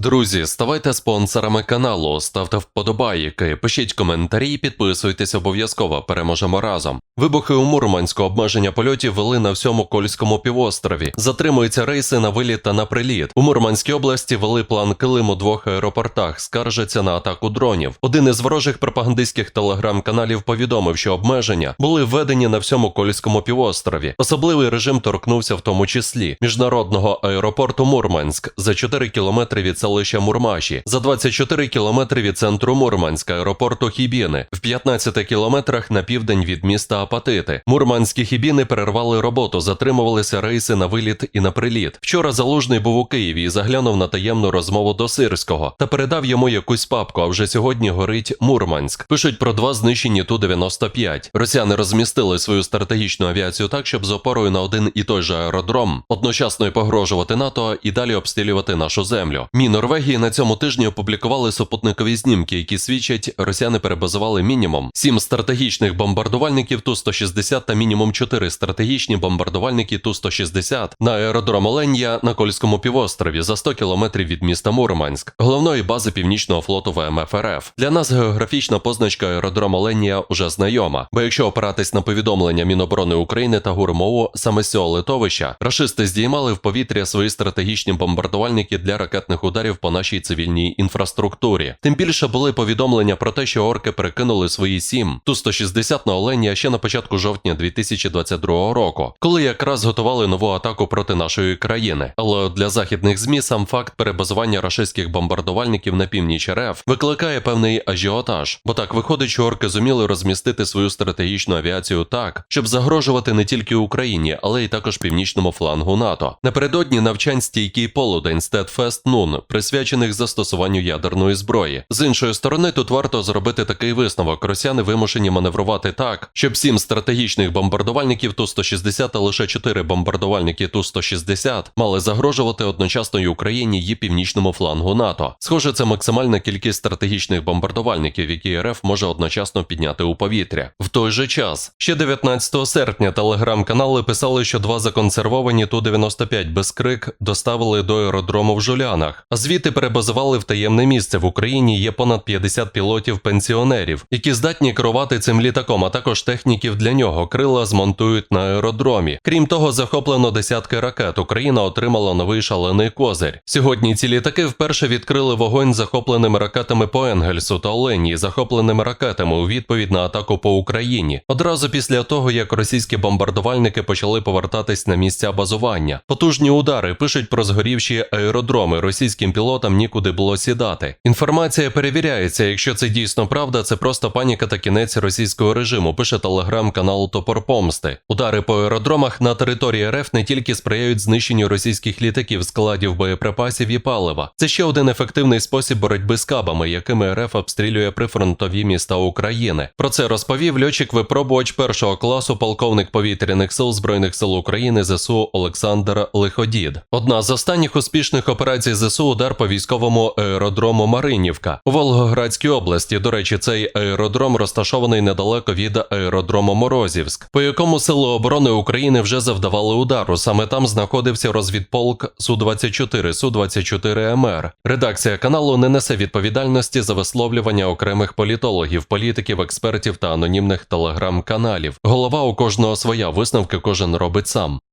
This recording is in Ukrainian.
Друзі, ставайте спонсорами каналу, ставте вподобайки, пишіть коментарі, і підписуйтесь обов'язково. Переможемо разом. Вибухи у Мурманську обмеження польотів вели на всьому Кольському півострові. Затримуються рейси на виліт та на приліт. У Мурманській області вели план Килим у двох аеропортах. Скаржаться на атаку дронів. Один із ворожих пропагандистських телеграм-каналів повідомив, що обмеження були введені на всьому Кольському півострові. Особливий режим торкнувся в тому числі міжнародного аеропорту Мурманськ за 4 кілометри від селища Мурмаші, за 24 кілометри від центру Мурманська, аеропорту Хібіни, в 15 кілометрах на південь від міста Апатити. Мурманські хібіни перервали роботу, затримувалися рейси на виліт і на приліт. Вчора залужний був у Києві і заглянув на таємну розмову до Сирського та передав йому якусь папку. А вже сьогодні горить Мурманськ. Пишуть про два знищені ту 95 Росіяни розмістили свою стратегічну авіацію так, щоб з опорою на один і той же аеродром одночасно й погрожувати НАТО і далі обстрілювати нашу землю. Мі Норвегії на цьому тижні опублікували супутникові знімки, які свідчать, росіяни перебазували мінімум сім стратегічних бомбардувальників Ту-160 та мінімум 4 стратегічні бомбардувальники Ту-160 на аеродром Оленя на Кольському півострові за 100 кілометрів від міста Мурманськ, головної бази Північного флоту ВМФ РФ. Для нас географічна позначка аеродром Оленя уже знайома, бо якщо опиратись на повідомлення Міноборони України та ГУРМО, саме з цього литовища рашисти здіймали в повітря свої стратегічні бомбардувальники для ракетних ударів по нашій цивільній інфраструктурі. Тим більше були повідомлення про те, що орки перекинули свої сім Ту-160 на Оленя ще на початку жовтня 2022 року, коли якраз готували нову атаку проти нашої країни. Але для західних змі сам факт перебазування рашистських бомбардувальників на північ РФ викликає певний ажіотаж, бо так виходить, що орки зуміли розмістити свою стратегічну авіацію так, щоб загрожувати не тільки Україні, але й також північному флангу НАТО. Напередодні навчань стійкий полудень Стедфест Нун, присвячених застосуванню ядерної зброї. З іншої сторони, тут варто зробити такий висновок: росіяни вимушені маневрувати так, щоб сім стратегічних бомбардувальників Ту-160 та лише чотири бомбардувальники Ту-160 мали загрожувати одночасно Україні і північному флангу НАТО. Схоже, це максимальна кількість стратегічних бомбардувальників, які РФ може одночасно підняти у повітря. В той же час, ще 19 серпня телеграм-канали писали, що два законсервовані Ту-95 безкрик доставили до аеродрому в Жулянах, а звідти перебазували в таємне місце. В Україні є понад 50 пілотів-пенсіонерів, які здатні керувати цим літаком, а також техніків для нього. Крила змонтують на аеродромі. Крім того, захоплено десятки ракет. Україна отримала новий шалений козир. Сьогодні ці літаки вперше відкрили вогонь захопленими ракетами по Енгельсу та Оленії, захопленими ракетами у відповідь на атаку по Україні. Одразу після того, як російські бомбардувальники почали повертатись на місця базування. Потужні удари пишуть про згорівші аеродроми. Російським пілотам нікуди було сідати. Інформація перевіряється. Якщо це дійсно правда, це просто паніка та кінець російського режиму. Пише телеграм-канал Топор Помсти. Удари по аеродромах на території РФ не тільки сприяють знищенню російських літаків, складів боєприпасів і палива. Це ще один ефективний спосіб боротьби з кабами, якими РФ обстрілює прифронтові міста України. Про це розповів льотчик випробувач першого класу, полковник повітряних сил збройних сил України ЗСУ Олександр Лиходід. Одна з останніх успішних операцій ЗСУ удар по військовому аеродрому Маринівка у Волгоградській області. До речі, цей аеродром розташований недалеко від аеродрому Морозівськ, по якому сили оборони України вже завдавали удару. Саме там знаходився розвідполк Су-24, Су-24 МР. Редакція каналу не несе відповідальності за висловлювання окремих політологів, політиків, експертів та анонімних телеграм-каналів. Голова у кожного своя висновки кожен робить сам.